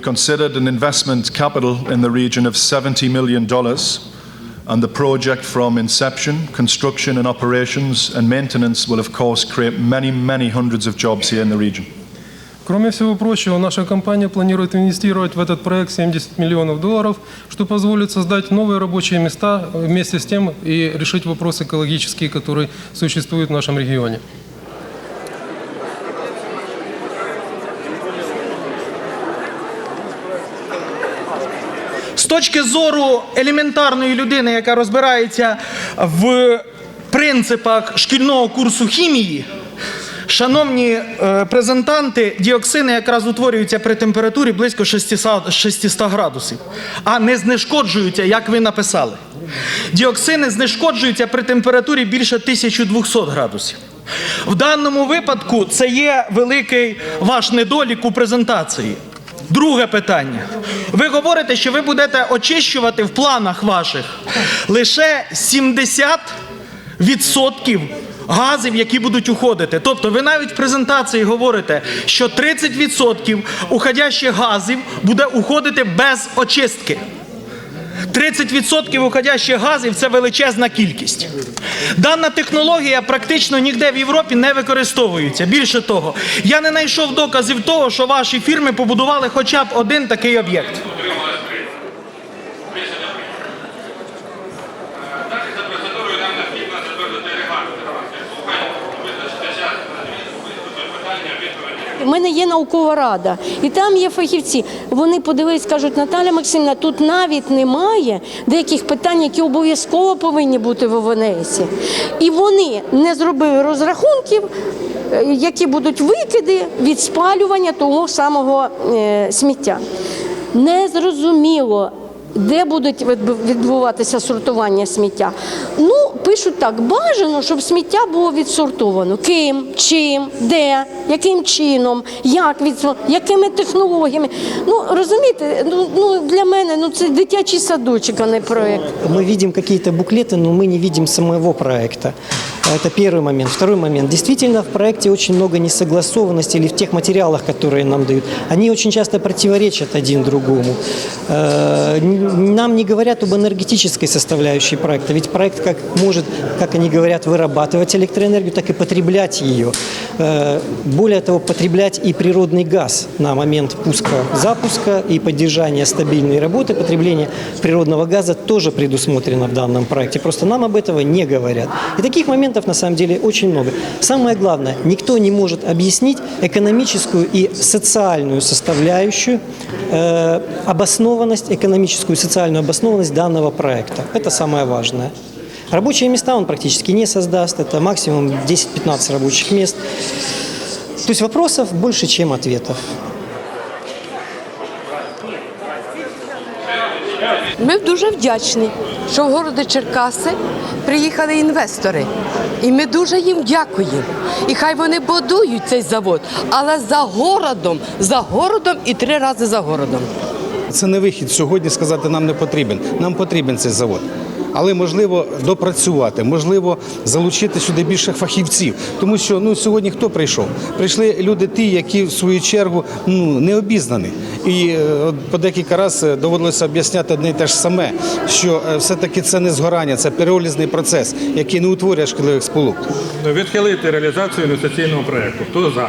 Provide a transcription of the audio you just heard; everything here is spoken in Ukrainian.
we've considered an investment capital in the region of $70 million, and the project from inception, construction, and operations and maintenance will, of course, create many, many hundreds of jobs here in the region. Кроме всего прочего, наша компания планирует инвестировать в этот проект 70 миллионов долларов, что позволит создать новые рабочие места вместе с тем и решить вопросы экологические, которые существуют в нашем регионе. Точки зору елементарної людини, яка розбирається в принципах шкільного курсу хімії, шановні е, презентанти, діоксини якраз утворюються при температурі близько 600, 600 градусів, а не знешкоджуються, як ви написали. Діоксини знешкоджуються при температурі більше 1200 градусів. В даному випадку це є великий ваш недолік у презентації. Друге питання. Ви говорите, що ви будете очищувати в планах ваших лише 70% газів, які будуть уходити. Тобто ви навіть в презентації говорите, що 30% уходящих газів буде уходити без очистки. 30% уходящих газів це величезна кількість. Дана технологія практично ніде в Європі не використовується. Більше того, я не знайшов доказів того, що ваші фірми побудували хоча б один такий об'єкт. У мене є наукова рада, і там є фахівці. Вони подивились, кажуть, Наталя Максимівна, тут навіть немає деяких питань, які обов'язково повинні бути в ОВНС. І вони не зробили розрахунків, е, які будуть викиди від спалювання того самого е, сміття. Незрозуміло Де будуть відбу- відбуватися сортування сміття? Ну, пишуть так: бажано, щоб сміття було відсортовано. Ким, чим, де, яким чином, як відсор- якими технологіями. Ну розумієте, ну, ну для мене ну це дитячий садочок, а не проект. Мы видим какие-то буклеты, но мы не видим самого проекта. Это первый момент. Второй момент. Действительно, в проекте очень много несогласованности или в тех материалах, которые нам дают. Они очень часто противоречат один другому. Э, Нам не говорят об энергетической составляющей проекта. Ведь проект как может, как они говорят, вырабатывать электроэнергию, так и потреблять ее. Э, Более того, потреблять и природный газ на момент пуска-запуска и поддержания стабильной работы. Потребление природного газа тоже предусмотрено в данном проекте. Просто нам об этого не говорят. И таких моментов на самом деле очень много. Самое главное, никто не может объяснить экономическую и социальную составляющую, э, обоснованность, экономическую и социальную обоснованность данного проекта. Это самое важное. Рабочие места он практически не создаст, это максимум 10-15 рабочих мест. То есть вопросов больше, чем ответов. Ми дуже вдячні, що в городі Черкаси приїхали інвестори. І ми дуже їм дякуємо. І хай вони будують цей завод, але за городом, за городом і три рази за городом. Це не вихід сьогодні сказати нам не потрібен. Нам потрібен цей завод. Але можливо допрацювати, можливо, залучити сюди більше фахівців. Тому що ну сьогодні хто прийшов? Прийшли люди, ті, які в свою чергу ну не обізнані. І е, по декілька разів доводилося об'ясняти одне і те ж саме, що е, все-таки це не згорання, це переолізний процес, який не утворює шкідливих сполук. Відхилити реалізацію інвестиційного проєкту. Хто за?